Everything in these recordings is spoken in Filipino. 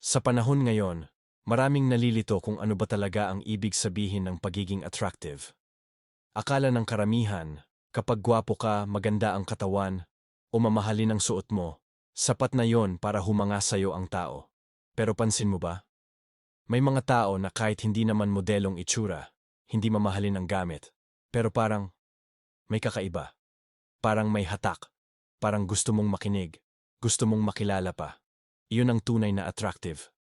Sa panahon ngayon, maraming nalilito kung ano ba talaga ang ibig sabihin ng pagiging attractive. Akala ng karamihan, kapag gwapo ka, maganda ang katawan, o mamahalin ang suot mo, sapat na yon para humanga sa'yo ang tao. Pero pansin mo ba? May mga tao na kahit hindi naman modelong itsura, hindi mamahalin ang gamit, pero parang may kakaiba. Parang may hatak. Parang gusto mong makinig. Gusto mong makilala pa. Iyon ang tunay na attractive.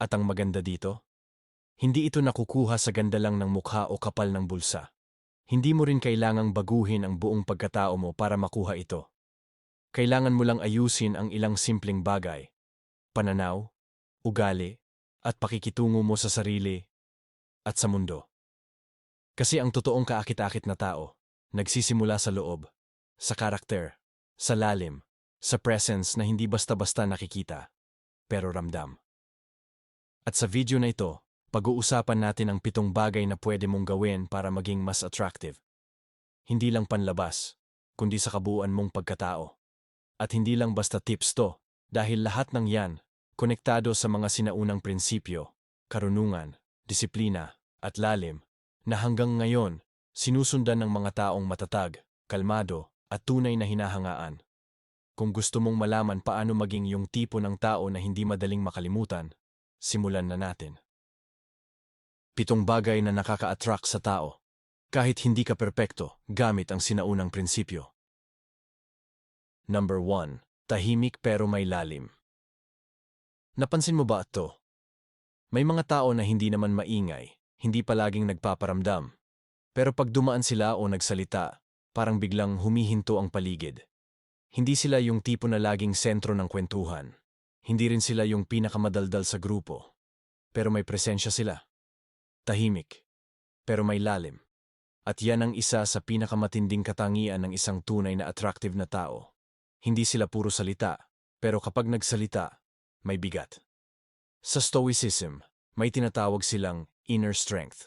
At ang maganda dito? Hindi ito nakukuha sa ganda lang ng mukha o kapal ng bulsa. Hindi mo rin kailangang baguhin ang buong pagkatao mo para makuha ito. Kailangan mo lang ayusin ang ilang simpleng bagay. Pananaw, ugali, at pakikitungo mo sa sarili at sa mundo. Kasi ang totoong kaakit-akit na tao, nagsisimula sa loob, sa karakter, sa lalim, sa presence na hindi basta-basta nakikita, pero ramdam. At sa video na ito, pag-uusapan natin ang pitong bagay na pwede mong gawin para maging mas attractive. Hindi lang panlabas, kundi sa kabuuan mong pagkatao. At hindi lang basta tips to, dahil lahat ng yan, konektado sa mga sinaunang prinsipyo, karunungan, disiplina, at lalim, na hanggang ngayon, sinusundan ng mga taong matatag, kalmado, at tunay na hinahangaan. Kung gusto mong malaman paano maging yung tipo ng tao na hindi madaling makalimutan, simulan na natin. Pitong bagay na nakaka-attract sa tao. Kahit hindi ka perpekto, gamit ang sinaunang prinsipyo. Number 1. Tahimik pero may lalim. Napansin mo ba ito? May mga tao na hindi naman maingay, hindi palaging nagpaparamdam. Pero pag dumaan sila o nagsalita, parang biglang humihinto ang paligid. Hindi sila yung tipo na laging sentro ng kwentuhan. Hindi rin sila yung pinakamadaldal sa grupo. Pero may presensya sila. Tahimik. Pero may lalim. At yan ang isa sa pinakamatinding katangian ng isang tunay na attractive na tao. Hindi sila puro salita, pero kapag nagsalita, may bigat. Sa Stoicism, may tinatawag silang inner strength.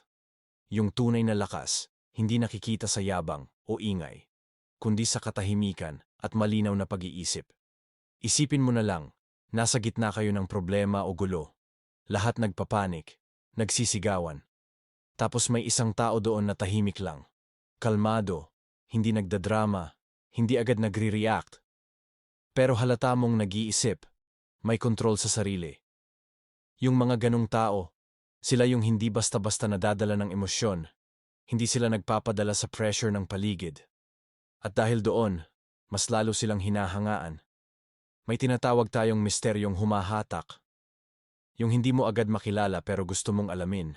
Yung tunay na lakas, hindi nakikita sa yabang o ingay, kundi sa katahimikan at malinaw na pag-iisip. Isipin mo na lang, nasa gitna kayo ng problema o gulo. Lahat nagpapanik, nagsisigawan. Tapos may isang tao doon na tahimik lang. Kalmado, hindi nagdadrama, hindi agad nagre-react. Pero halata mong nag-iisip, may kontrol sa sarili. Yung mga ganong tao, sila yung hindi basta-basta nadadala ng emosyon, hindi sila nagpapadala sa pressure ng paligid. At dahil doon, mas lalo silang hinahangaan. May tinatawag tayong misteryong humahatak. Yung hindi mo agad makilala pero gusto mong alamin.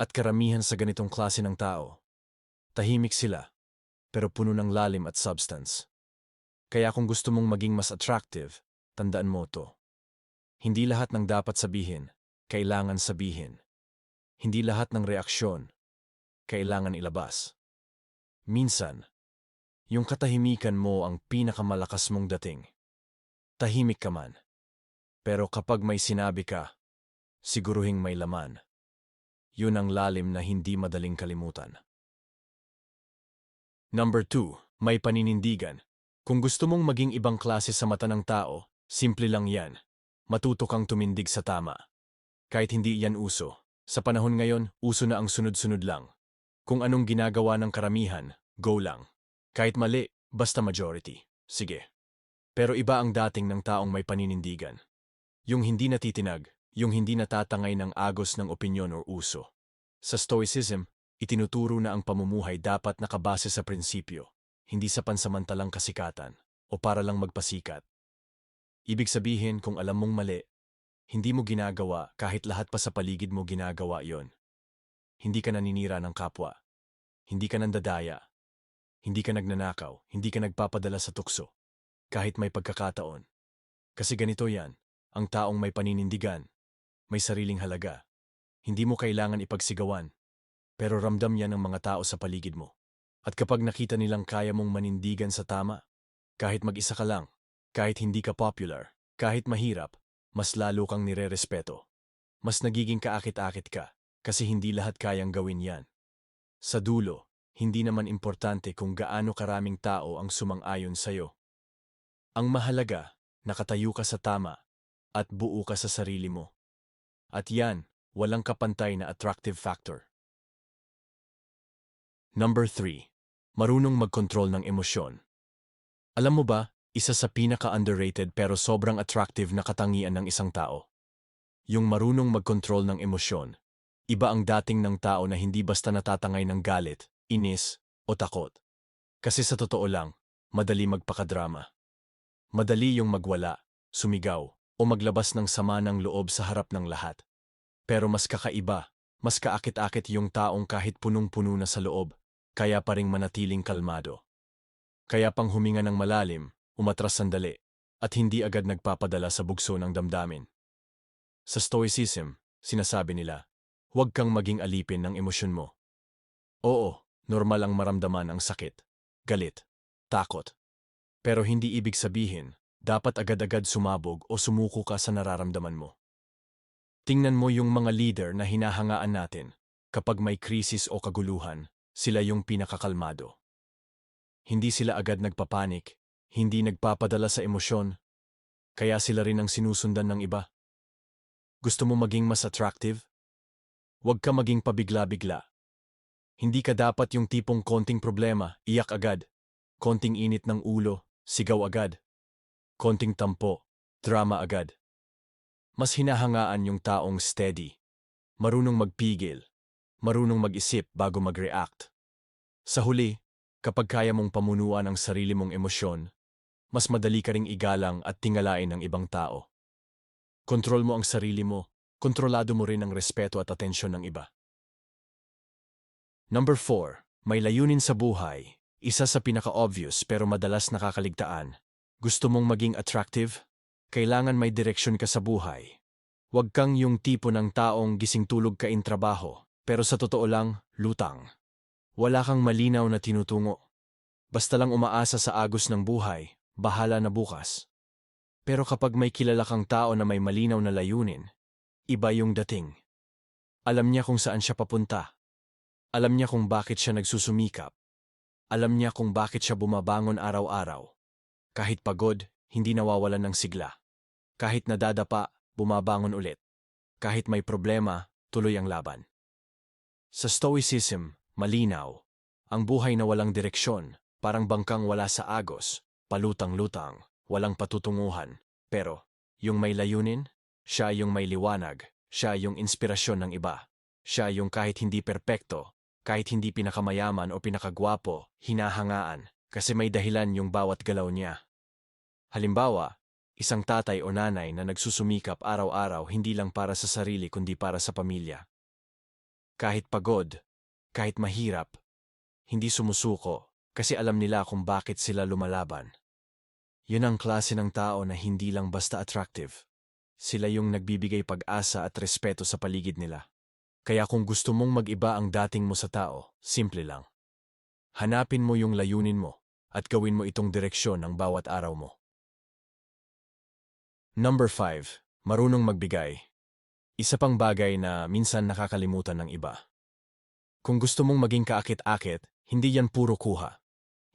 At karamihan sa ganitong klase ng tao, tahimik sila, pero puno ng lalim at substance. Kaya kung gusto mong maging mas attractive, tandaan mo to. Hindi lahat ng dapat sabihin, kailangan sabihin. Hindi lahat ng reaksyon, kailangan ilabas. Minsan, yung katahimikan mo ang pinakamalakas mong dating. Tahimik ka man. Pero kapag may sinabi ka, siguruhing may laman. Yun ang lalim na hindi madaling kalimutan. Number 2. May paninindigan. Kung gusto mong maging ibang klase sa mata ng tao, simple lang yan. Matuto kang tumindig sa tama. Kahit hindi yan uso. Sa panahon ngayon, uso na ang sunod-sunod lang. Kung anong ginagawa ng karamihan, go lang. Kahit mali, basta majority. Sige. Pero iba ang dating ng taong may paninindigan. Yung hindi natitinag, yung hindi natatangay ng agos ng opinyon o uso. Sa Stoicism, itinuturo na ang pamumuhay dapat nakabase sa prinsipyo, hindi sa pansamantalang kasikatan o para lang magpasikat. Ibig sabihin kung alam mong mali, hindi mo ginagawa kahit lahat pa sa paligid mo ginagawa yon. Hindi ka naninira ng kapwa. Hindi ka nandadaya. Hindi ka nagnanakaw. Hindi ka nagpapadala sa tukso. Kahit may pagkakataon. Kasi ganito yan, ang taong may paninindigan, may sariling halaga. Hindi mo kailangan ipagsigawan, pero ramdam yan ng mga tao sa paligid mo. At kapag nakita nilang kaya mong manindigan sa tama, kahit mag-isa ka lang, kahit hindi ka popular, kahit mahirap, mas lalo kang nire-respeto. Mas nagiging kaakit-akit ka, kasi hindi lahat kayang gawin yan. Sa dulo, hindi naman importante kung gaano karaming tao ang sumang-ayon sa'yo. Ang mahalaga, nakatayo ka sa tama, at buo ka sa sarili mo. At yan, walang kapantay na attractive factor. Number 3. Marunong magkontrol ng emosyon. Alam mo ba, isa sa pinaka-underrated pero sobrang attractive na katangian ng isang tao. Yung marunong magkontrol ng emosyon. Iba ang dating ng tao na hindi basta natatangay ng galit, inis, o takot. Kasi sa totoo lang, madali magpakadrama. Madali yung magwala, sumigaw, o maglabas ng sama ng loob sa harap ng lahat. Pero mas kakaiba, mas kaakit-akit yung taong kahit punong-puno na sa loob, kaya pa ring manatiling kalmado. Kaya pang huminga ng malalim, umatras sandali, at hindi agad nagpapadala sa bugso ng damdamin. Sa Stoicism, sinasabi nila, huwag kang maging alipin ng emosyon mo. Oo, normal ang maramdaman ang sakit, galit, takot. Pero hindi ibig sabihin, dapat agad-agad sumabog o sumuko ka sa nararamdaman mo. Tingnan mo yung mga leader na hinahangaan natin. Kapag may krisis o kaguluhan, sila yung pinakakalmado. Hindi sila agad nagpapanik, hindi nagpapadala sa emosyon, kaya sila rin ang sinusundan ng iba. Gusto mo maging mas attractive? Huwag ka maging pabigla-bigla. Hindi ka dapat yung tipong konting problema, iyak agad. Konting init ng ulo, sigaw agad. Konting tampo, drama agad. Mas hinahangaan yung taong steady, marunong magpigil, marunong mag-isip bago mag-react. Sa huli, kapag kaya mong pamunuan ang sarili mong emosyon, mas madali ka ring igalang at tingalain ng ibang tao. Kontrol mo ang sarili mo, kontrolado mo rin ang respeto at atensyon ng iba. Number 4. May layunin sa buhay. Isa sa pinaka-obvious pero madalas nakakaligtaan. Gusto mong maging attractive? Kailangan may direksyon ka sa buhay. Huwag kang yung tipo ng taong gising tulog ka in trabaho, pero sa totoo lang, lutang. Wala kang malinaw na tinutungo. Basta lang umaasa sa agos ng buhay, bahala na bukas. Pero kapag may kilala kang tao na may malinaw na layunin, iba yung dating. Alam niya kung saan siya papunta. Alam niya kung bakit siya nagsusumikap. Alam niya kung bakit siya bumabangon araw-araw. Kahit pagod, hindi nawawalan ng sigla. Kahit nadadapa, bumabangon ulit. Kahit may problema, tuloy ang laban. Sa Stoicism, malinaw. Ang buhay na walang direksyon, parang bangkang wala sa agos, palutang-lutang, walang patutunguhan. Pero, yung may layunin, siya yung may liwanag, siya yung inspirasyon ng iba. Siya yung kahit hindi perpekto, kahit hindi pinakamayaman o pinakagwapo, hinahangaan, kasi may dahilan yung bawat galaw niya. Halimbawa, isang tatay o nanay na nagsusumikap araw-araw hindi lang para sa sarili kundi para sa pamilya. Kahit pagod, kahit mahirap, hindi sumusuko kasi alam nila kung bakit sila lumalaban. Yun ang klase ng tao na hindi lang basta attractive. Sila yung nagbibigay pag-asa at respeto sa paligid nila. Kaya kung gusto mong mag-iba ang dating mo sa tao, simple lang. Hanapin mo yung layunin mo at gawin mo itong direksyon ng bawat araw mo. Number 5. Marunong magbigay. Isa pang bagay na minsan nakakalimutan ng iba. Kung gusto mong maging kaakit-akit, hindi yan puro kuha.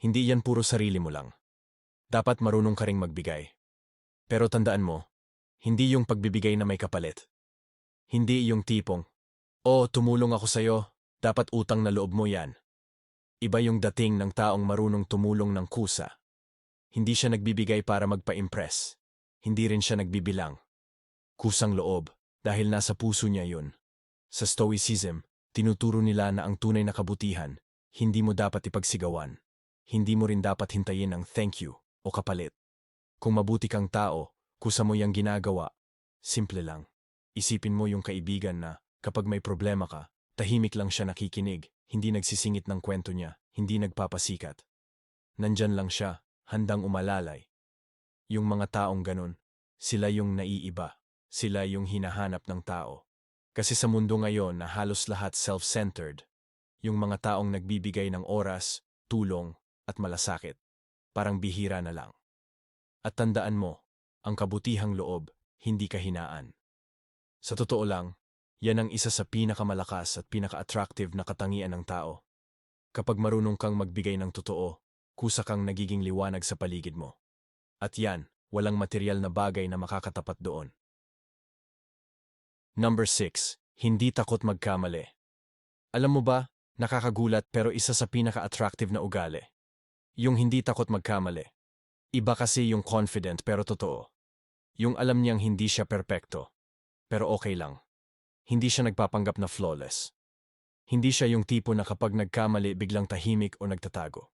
Hindi yan puro sarili mo lang. Dapat marunong ka ring magbigay. Pero tandaan mo, hindi yung pagbibigay na may kapalit. Hindi yung tipong, Oh, tumulong ako sa'yo, dapat utang na loob mo yan. Iba yung dating ng taong marunong tumulong ng kusa. Hindi siya nagbibigay para magpa-impress. Hindi rin siya nagbibilang. Kusang loob, dahil nasa puso niya yun. Sa Stoicism, tinuturo nila na ang tunay na kabutihan, hindi mo dapat ipagsigawan. Hindi mo rin dapat hintayin ang thank you o kapalit. Kung mabuti kang tao, kusa mo yung ginagawa. Simple lang. Isipin mo yung kaibigan na, kapag may problema ka, tahimik lang siya nakikinig, hindi nagsisingit ng kwento niya, hindi nagpapasikat. Nandyan lang siya, handang umalalay. Yung mga taong ganun, sila yung naiiba. Sila yung hinahanap ng tao. Kasi sa mundo ngayon na halos lahat self-centered, yung mga taong nagbibigay ng oras, tulong, at malasakit, parang bihira na lang. At tandaan mo, ang kabutihang loob, hindi kahinaan. Sa totoo lang, yan ang isa sa pinakamalakas at pinaka-attractive na katangian ng tao. Kapag marunong kang magbigay ng totoo, kusa kang nagiging liwanag sa paligid mo. At yan, walang material na bagay na makakatapat doon. Number 6. Hindi takot magkamali. Alam mo ba, nakakagulat pero isa sa pinaka-attractive na ugali. Yung hindi takot magkamali. Iba kasi yung confident pero totoo. Yung alam niyang hindi siya perpekto. Pero okay lang. Hindi siya nagpapanggap na flawless. Hindi siya yung tipo na kapag nagkamali biglang tahimik o nagtatago.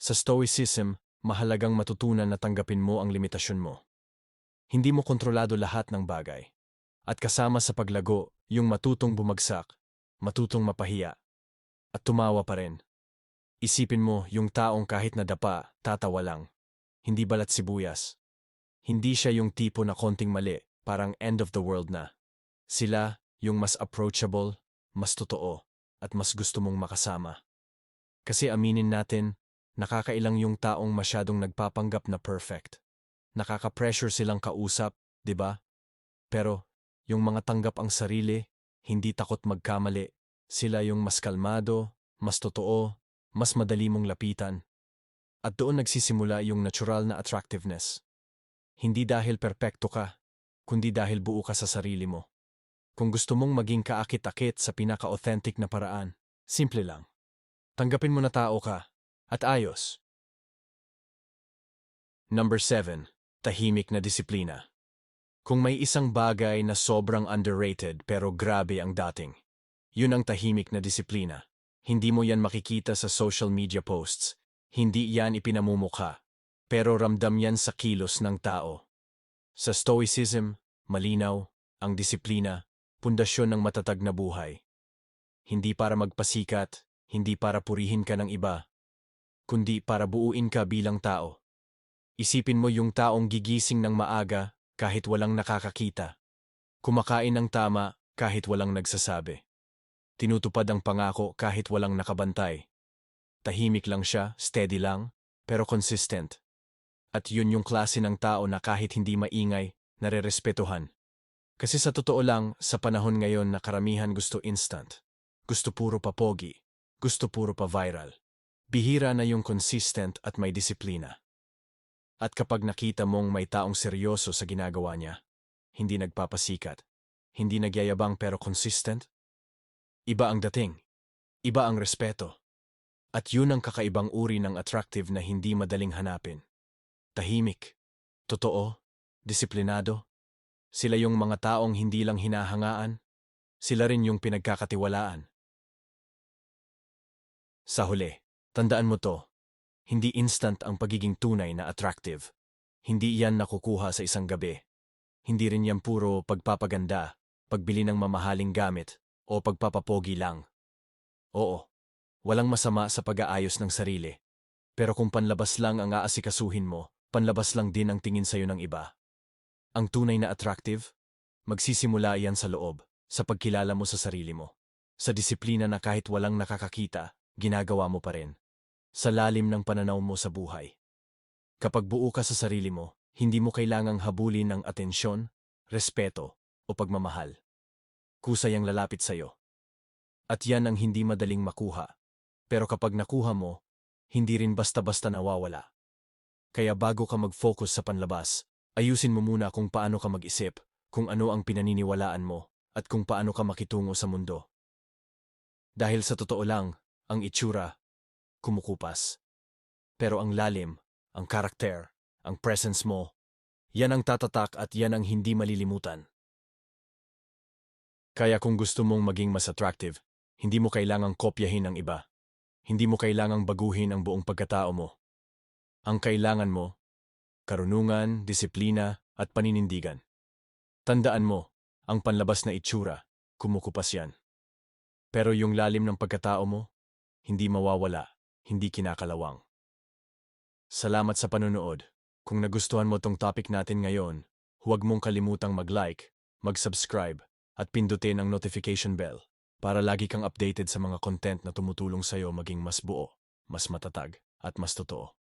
Sa Stoicism, mahalagang matutunan na tanggapin mo ang limitasyon mo. Hindi mo kontrolado lahat ng bagay. At kasama sa paglago, yung matutong bumagsak, matutong mapahiya, at tumawa pa rin. Isipin mo yung taong kahit nadapa, tatawa lang. Hindi balat sibuyas. Hindi siya yung tipo na konting mali, parang end of the world na. Sila, yung mas approachable, mas totoo, at mas gusto mong makasama. Kasi aminin natin, nakakailang yung taong masyadong nagpapanggap na perfect. Nakaka-pressure silang kausap, di ba? Pero, yung mga tanggap ang sarili, hindi takot magkamali, sila yung mas kalmado, mas totoo, mas madali mong lapitan. At doon nagsisimula yung natural na attractiveness. Hindi dahil perpekto ka, kundi dahil buo ka sa sarili mo. Kung gusto mong maging kaakit-akit sa pinaka-authentic na paraan, simple lang. Tanggapin mo na tao ka, at ayos. Number 7. Tahimik na disiplina. Kung may isang bagay na sobrang underrated pero grabe ang dating, yun ang tahimik na disiplina. Hindi mo yan makikita sa social media posts. Hindi yan ipinamumukha. Pero ramdam yan sa kilos ng tao. Sa Stoicism, malinaw, ang disiplina, pundasyon ng matatag na buhay. Hindi para magpasikat, hindi para purihin ka ng iba, kundi para buuin ka bilang tao. Isipin mo yung taong gigising ng maaga kahit walang nakakakita. Kumakain ng tama kahit walang nagsasabi. Tinutupad ang pangako kahit walang nakabantay. Tahimik lang siya, steady lang, pero consistent. At yun yung klase ng tao na kahit hindi maingay, narerespetuhan. Kasi sa totoo lang, sa panahon ngayon na karamihan gusto instant. Gusto puro pa pogi. Gusto puro pa viral. Bihira na yung consistent at may disiplina. At kapag nakita mong may taong seryoso sa ginagawa niya, hindi nagpapasikat, hindi nagyayabang pero consistent, iba ang dating, iba ang respeto. At yun ang kakaibang uri ng attractive na hindi madaling hanapin. Tahimik, totoo, disiplinado. Sila yung mga taong hindi lang hinahangaan, sila rin yung pinagkakatiwalaan. Sa huli, tandaan mo to, hindi instant ang pagiging tunay na attractive. Hindi yan nakukuha sa isang gabi. Hindi rin yan puro pagpapaganda, pagbili ng mamahaling gamit, o pagpapapogi lang. Oo, walang masama sa pag-aayos ng sarili. Pero kung panlabas lang ang aasikasuhin mo, panlabas lang din ang tingin sa'yo ng iba. Ang tunay na attractive, magsisimula yan sa loob, sa pagkilala mo sa sarili mo. Sa disiplina na kahit walang nakakakita, ginagawa mo pa rin. Sa lalim ng pananaw mo sa buhay. Kapag buo ka sa sarili mo, hindi mo kailangang habulin ng atensyon, respeto, o pagmamahal. Kusay ang lalapit sa'yo. At yan ang hindi madaling makuha. Pero kapag nakuha mo, hindi rin basta-basta nawawala. Kaya bago ka mag-focus sa panlabas, ayusin mo muna kung paano ka mag-isip, kung ano ang pinaniniwalaan mo, at kung paano ka makitungo sa mundo. Dahil sa totoo lang, ang itsura, kumukupas. Pero ang lalim, ang karakter, ang presence mo, yan ang tatatak at yan ang hindi malilimutan. Kaya kung gusto mong maging mas attractive, hindi mo kailangang kopyahin ang iba. Hindi mo kailangang baguhin ang buong pagkatao mo. Ang kailangan mo, karunungan, disiplina, at paninindigan. Tandaan mo, ang panlabas na itsura, kumukupas yan. Pero yung lalim ng pagkatao mo, hindi mawawala, hindi kinakalawang. Salamat sa panonood. Kung nagustuhan mo tong topic natin ngayon, huwag mong kalimutang mag-like, mag-subscribe, at pindutin ang notification bell para lagi kang updated sa mga content na tumutulong sa'yo maging mas buo, mas matatag, at mas totoo.